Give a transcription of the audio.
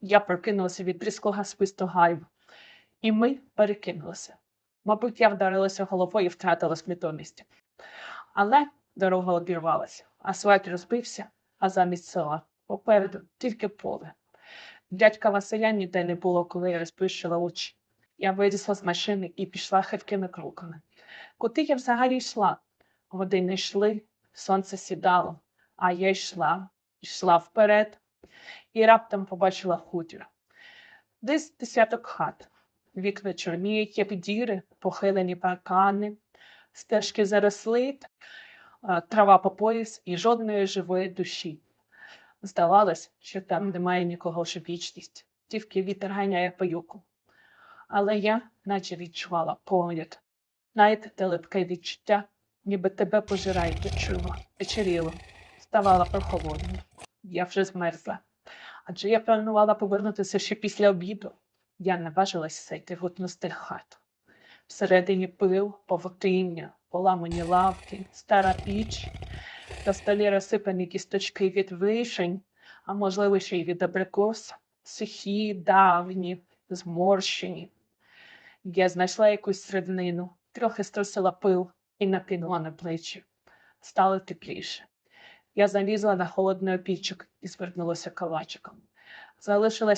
Я прокинулася від різкого свисту гайв, і ми перекинулися. Мабуть, я вдарилася головою і втратила свідомість. Але дорога обірвалася, асфальт розбився, а замість села попереду тільки поле. Дядька Василя ніде не було, коли я розплющила очі. Я вилізла з машини і пішла хиткими кроками. Куди я взагалі йшла? Години йшли, сонце сідало, а я йшла, йшла вперед і раптом побачила хутір. Десь десяток хат. Вікна чорніють, як діри, похилені паркани, стежки заросли, трава по пояс і жодної живої душі. Здавалось, що там немає нікого вже вічність, тільки вітер ганяє по юку. Але я наче відчувала погляд, навіть те липке відчуття, ніби тебе пожирають відчула, вечеріло, ставала прохолодною. Я вже змерзла. Адже я планувала повернутися ще після обіду. Я наважилася зайти в одну з хат. Всередині пил, повотріння, поламані лавки, стара піч, на столі розсипані кісточки від вишень, а можливо ще й від абрикос, сухі, давні, зморщені. Я знайшла якусь середнину, трохи струсила пил і напінула на плечі. Стало тепліше. Я залізла на холодний опічок і звернулася калачиком. Залишилась